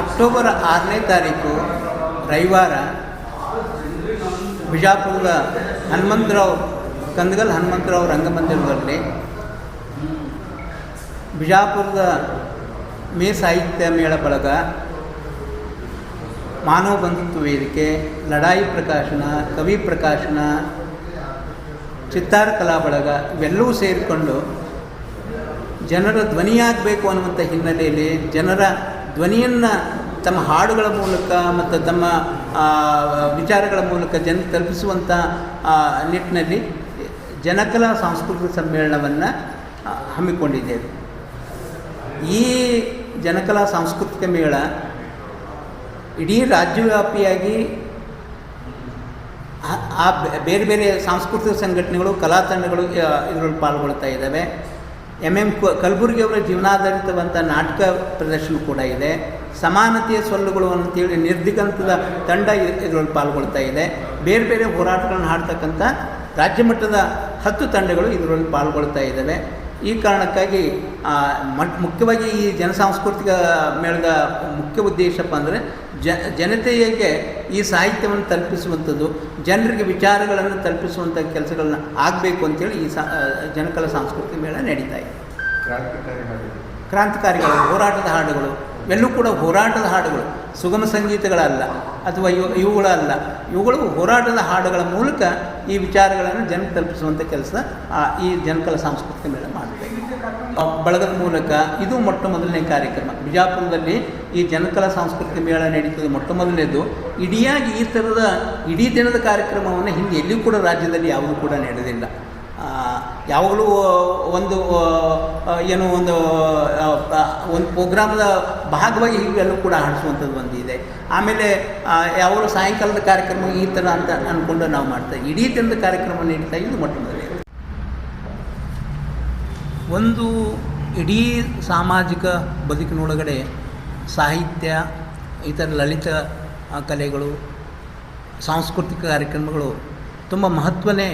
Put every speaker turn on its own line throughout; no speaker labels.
October ಆರನೇ ತಾರೀಕು ರವಿವಾರ ಬಿಜಾಪುರದ ಹನುಮಂತರಾವ್, ಕಂದಗಲ್ ಹನುಮಂತರಾವ್ ರಂಗಮಂದಿರದಲ್ಲಿ ಬಿಜಾಪುರದ ಮೇ ಸಾಹಿತ್ಯ ಮೇಳ ಬಳಗ ಮಾನವ ಬಂಧುತ್ವ ವೇದಿಕೆ, ಲಡಾಯಿ ಪ್ರಕಾಶನ, ಕವಿ ಪ್ರಕಾಶನ, ಚಿತ್ತಾರ ಕಲಾ ಬಳಗ ಇವೆಲ್ಲವೂ ಸೇರಿಕೊಂಡು ಜನರ ಧ್ವನಿಯಾಗಬೇಕು ಅನ್ನುವಂಥ ಹಿನ್ನೆಲೆಯಲ್ಲಿ ಜನರ ಧ್ವನಿಯನ್ನು ತಮ್ಮ ಹಾಡುಗಳ ಮೂಲಕ ಮತ್ತು ತಮ್ಮ ವಿಚಾರಗಳ ಮೂಲಕ ಜನ ತಲುಪಿಸುವಂಥ ನಿಟ್ಟಿನಲ್ಲಿ ಜನಕಲಾ ಸಾಂಸ್ಕೃತಿಕ ಸಮ್ಮೇಳನವನ್ನು ಹಮ್ಮಿಕೊಂಡಿದ್ದೇವೆ. ಈ ಜನಕಲಾ ಸಾಂಸ್ಕೃತಿಕ ಮೇಳ ಇಡೀ ರಾಜ್ಯವ್ಯಾಪಿಯಾಗಿ ಆ- ಬೇರೆ ಬೇರೆ ಸಾಂಸ್ಕೃತಿಕ ಸಂಘಟನೆಗಳು, ಕಲಾ ತಂಡಗಳು ಇದರಲ್ಲಿ ಪಾಲ್ಗೊಳ್ತಾ ಇದ್ದಾವೆ. ಎಂ ಎಂ ಕಲಬುರ್ಗಿ ಅವರ ಜೀವನಾಧಾರಿತವಂಥ ನಾಟಕ ಪ್ರದರ್ಶನ ಕೂಡ ಇದೆ. ಸಮಾನತೆಯ ಸೊಲ್ಲುಗಳು ಅಂತೇಳಿ ನಿರ್ದಿಗಂತದ ತಂಡ ಇದರಲ್ಲಿ ಪಾಲ್ಗೊಳ್ತಾ ಇದೆ. ಬೇರೆ ಬೇರೆ ಹೋರಾಟಗಳನ್ನು ಹಾಡ್ತಕ್ಕಂಥ ರಾಜ್ಯ ಮಟ್ಟದ ಹತ್ತು ತಂಡಗಳು ಇದರಲ್ಲಿ ಪಾಲ್ಗೊಳ್ತಾ ಇದ್ದಾವೆ ಈ ಕಾರಣಕ್ಕಾಗಿ ಮುಖ್ಯವಾಗಿ ಈ ಜನಸಾಂಸ್ಕೃತಿಕ ಮೇಳದ ಮುಖ್ಯ ಉದ್ದೇಶಪ್ಪ ಅಂದರೆ, ಜ, ಜನತೆಗೆ ಈ ಸಾಹಿತ್ಯವನ್ನು ತಲುಪಿಸುವಂಥದ್ದು, ಜನರಿಗೆ ವಿಚಾರಗಳನ್ನು ತಲುಪಿಸುವಂಥ ಕೆಲಸಗಳನ್ನ ಆಗಬೇಕು ಅಂತೇಳಿ ಈ ಸಾ ಜನಕಲಾ ಸಾಂಸ್ಕೃತಿಕ ಮೇಳ ನಡೀತಾ ಇದೆ. ಕ್ರಾಂತಿಕಾರಿಗಳು ಹೋರಾಟದ ಹಾಡುಗಳು ಎಲ್ಲೂ ಕೂಡ ಹೋರಾಟದ ಹಾಡುಗಳು ಸುಗಮ ಸಂಗೀತಗಳಲ್ಲ ಅಥವಾ ಇವು ಇವುಗಳಲ್ಲ. ಇವುಗಳು ಹೋರಾಟದ ಹಾಡುಗಳ ಮೂಲಕ ಈ ವಿಚಾರಗಳನ್ನು ಜನ ತಲುಪಿಸುವಂಥ ಕೆಲಸ ಈ ಜನಕಲ ಸಾಂಸ್ಕೃತಿಕ ಮೇಳ ಆ, ಬಳಗದ ಮೂಲಕ ಇದು ಮೊಟ್ಟ ಮೊದಲನೇ ಕಾರ್ಯಕ್ರಮ. ಬಿಜಾಪುರದಲ್ಲಿ ಈ ಜನಕಲ ಸಾಂಸ್ಕೃತಿಕ ಮೇಳ ನಡೀತದೆ ಮೊಟ್ಟ ಮೊದಲನೇದು. ಇಡಿಯಾಗಿ ಈ ಥರದ ಇಡೀ ದಿನದ ಕಾರ್ಯಕ್ರಮವನ್ನು ಹಿಂದೆ ಎಲ್ಲಿಯೂ ಕೂಡ ರಾಜ್ಯದಲ್ಲಿ ಯಾವುದೂ ಕೂಡ ನಡೆದಿಲ್ಲ. ಯಾವಾಗಲೂ ಒಂದು ಏನು ಒಂದು ಒಂದು ಪ್ರೋಗ್ರಾಮದ ಭಾಗವಾಗಿ ಇವೆಲ್ಲೂ ಕೂಡ ಹಾಡಿಸುವಂಥದ್ದು ಒಂದಿದೆ ಆಮೇಲೆ ಆ, ಯಾವಾಗಲೂ ಸಾಯಂಕಾಲದ ಕಾರ್ಯಕ್ರಮ ಈ ಥರ ಅಂತ ಅಂದ್ಕೊಂಡು ನಾವು ಮಾಡ್ತೇವೆ ಇಡೀ ದಿನದ ಕಾರ್ಯಕ್ರಮ ನೀಡ್ತಾ ಇದು ಮೊಟ್ಟ ಮೊದಲೇ. ಒಂದು ಇಡೀ ಸಾಮಾಜಿಕ ಬದುಕಿನೊಳಗಡೆ ಸಾಹಿತ್ಯ ಇತರ ಲಲಿತ ಕಲೆಗಳು ಸಾಂಸ್ಕೃತಿಕ ಕಾರ್ಯಕ್ರಮಗಳು ತುಂಬ ಮಹತ್ವನೇ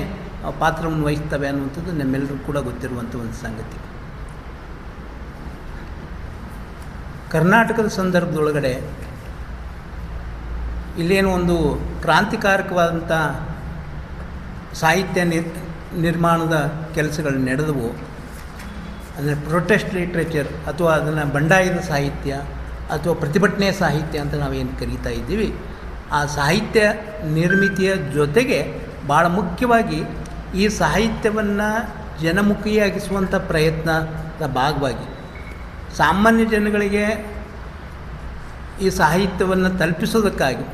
ಪಾತ್ರವನ್ನು ವಹಿಸ್ತವೆ ಅನ್ನುವಂಥದ್ದು ನಮ್ಮೆಲ್ಲರೂ ಕೂಡ ಗೊತ್ತಿರುವಂಥ ಒಂದು ಸಂಗತಿ. ಕರ್ನಾಟಕದ ಸಂದರ್ಭದೊಳಗಡೆ ಇಲ್ಲೇನು ಒಂದು ಕ್ರಾಂತಿಕಾರಕವಾದಂಥ ಸಾಹಿತ್ಯ ನಿರ್ ನಿರ್ಮಾಣದ ಕೆಲಸಗಳು ನಡೆದವು. ಅಂದರೆ ಪ್ರೊಟೆಸ್ಟ್ ಲಿಟ್ರೇಚರ್ ಅಥವಾ ಅದನ್ನು ಬಂಡಾಯದ ಸಾಹಿತ್ಯ ಅಥವಾ ಪ್ರತಿಭಟನೆಯ ಸಾಹಿತ್ಯ ಅಂತ ನಾವೇನು ಕರೀತಾ ಇದ್ದೀವಿ. ಆ ಸಾಹಿತ್ಯ ನಿರ್ಮಿತಿಯ ಜೊತೆಗೆ ಭಾಳ ಮುಖ್ಯವಾಗಿ ಈ ಸಾಹಿತ್ಯವನ್ನು ಜನಮುಖಿಯಾಗಿಸುವಂಥ ಪ್ರಯತ್ನದ ಭಾಗವಾಗಿ ಸಾಮಾನ್ಯ ಜನಗಳಿಗೆ ಈ ಸಾಹಿತ್ಯವನ್ನು ತಲುಪಿಸೋದಕ್ಕಾಗಿ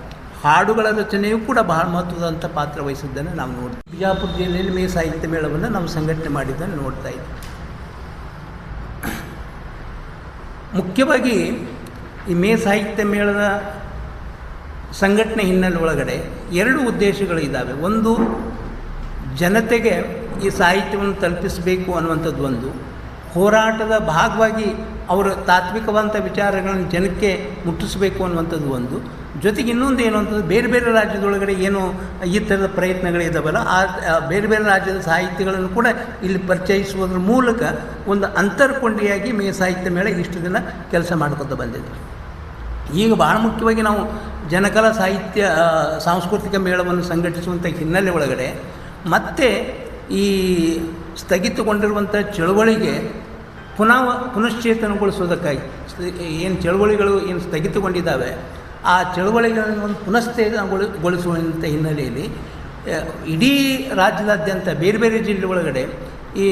ಹಾಡುಗಳ ರಚನೆಯೂ ಕೂಡ ಬಹಳ ಮಹತ್ವದಂಥ ಪಾತ್ರ ವಹಿಸಿದ್ದನ್ನು ನಾವು ನೋಡ್ತೀವಿ. ಬಿಜಾಪುರ ಜಿಲ್ಲೆಯಲ್ಲಿ ಮೇ ಸಾಹಿತ್ಯ ಮೇಳವನ್ನು ನಾವು ಸಂಘಟನೆ ಮಾಡಿದ್ದನ್ನು ನೋಡ್ತಾ ಇದ್ದೀವಿ ಮುಖ್ಯವಾಗಿ ಈ ಮೇ ಸಾಹಿತ್ಯ ಮೇಳದ ಸಂಘಟನೆ ಹಿನ್ನೆಲೆ ಒಳಗಡೆ ಎರಡು ಉದ್ದೇಶಗಳು ಇದ್ದಾವೆ. ಒಂದು ಜನತೆಗೆ ಈ ಸಾಹಿತ್ಯವನ್ನು ತಲುಪಿಸಬೇಕು ಅನ್ನುವಂಥದ್ದು ಒಂದು. ಹೋರಾಟದ ಭಾಗವಾಗಿ ಅವರ ತಾತ್ವಿಕವಾದಂಥ ವಿಚಾರಗಳನ್ನು ಜನಕ್ಕೆ ಮುಟ್ಟಿಸಬೇಕು ಅನ್ನುವಂಥದ್ದು ಒಂದು. ಜೊತೆಗೆ ಇನ್ನೊಂದು ಏನು ಅಂತಂದ್ರೆ ಬೇರೆ ಬೇರೆ ರಾಜ್ಯದೊಳಗಡೆ ಏನು ಈ ಥರದ ಪ್ರಯತ್ನಗಳಿದ್ದಾವಲ್ಲ ಆ ಬೇರೆ ಬೇರೆ ರಾಜ್ಯದ ಸಾಹಿತ್ಯಗಳನ್ನು ಕೂಡ ಇಲ್ಲಿ ಪರಿಚಯಿಸುವುದರ ಮೂಲಕ ಒಂದು ಅಂತರ್ಕೊಂಡಿಯಾಗಿ ಮೇ ಸಾಹಿತ್ಯ ಮೇಳ ಇಷ್ಟು ದಿನ ಕೆಲಸ ಮಾಡ್ಕೊತ ಬಂದಿದೆ. ಈಗ ಭಾಳ ಮುಖ್ಯವಾಗಿ ನಾವು ಜನಕಲಾ ಸಾಹಿತ್ಯ ಸಾಂಸ್ಕೃತಿಕ ಮೇಳವನ್ನು ಸಂಘಟಿಸುವಂಥ ಹಿನ್ನೆಲೆ ಒಳಗಡೆ ಮತ್ತೆ ಈ ಸ್ಥಗಿತಗೊಂಡಿರುವಂಥ ಚಳುವಳಿಗೆ ಪುನಃ ಪುನಶ್ಚೇತನಗೊಳಿಸೋದಕ್ಕಾಗಿ ಏನು ಚಳುವಳಿಗಳು ಏನು ಸ್ಥಗಿತಗೊಂಡಿದ್ದಾವೆ, ಆ ಚಳುವಳಿಗಳನ್ನು ಒಂದು ಪುನಶ್ಚೇತನಗೊಳಿ ಗೊಳಿಸುವಂಥ ಹಿನ್ನೆಲೆಯಲ್ಲಿ ಇಡೀ ರಾಜ್ಯದಾದ್ಯಂತ ಬೇರೆ ಬೇರೆ ಜಿಲ್ಲೆ ಒಳಗಡೆ ಈ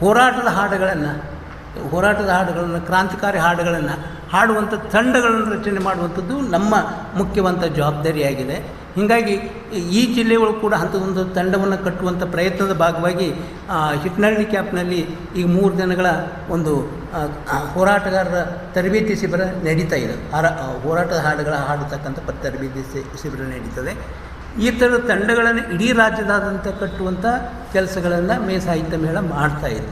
ಹೋರಾಟದ ಹಾಡುಗಳನ್ನು ಹೋರಾಟದ ಹಾಡುಗಳನ್ನು, ಕ್ರಾಂತಿಕಾರಿ ಹಾಡುಗಳನ್ನು ಹಾಡುವಂಥ ತಂಡಗಳನ್ನು ರಚನೆ ಮಾಡುವಂಥದ್ದು ನಮ್ಮ ಮುಖ್ಯವಂತ ಜವಾಬ್ದಾರಿಯಾಗಿದೆ. ಹೀಗಾಗಿ ಈ ಜಿಲ್ಲೆಗಳು ಕೂಡ ಅಂಥದ್ದೊಂದು ತಂಡವನ್ನು ಕಟ್ಟುವಂಥ ಪ್ರಯತ್ನದ ಭಾಗವಾಗಿ ಹಿಟ್ನಳ್ಳಿ ಕ್ಯಾಂಪ್ನಲ್ಲಿ ಈಗ ಮೂರು ದಿನಗಳ ಒಂದು ಹೋರಾಟಗಾರರ ತರಬೇತಿ ಶಿಬಿರ ನಡೀತಾ ಇದೆ. ಹಾರ ಹೋರಾಟದ ಹಾಡುಗಳ ಹಾಡತಕ್ಕಂಥ ತರಬೇತಿ ಶಿಬಿರ ನಡೀತದೆ. ಈ ಥರದ ತಂಡಗಳನ್ನು ಇಡೀ ರಾಜ್ಯದಾದಂಥ ಕಟ್ಟುವಂಥ ಕೆಲಸಗಳನ್ನು ಮೇ ಸಾಹಿತ್ಯ ಮೇಳ ಮಾಡ್ತಾ ಇದೆ.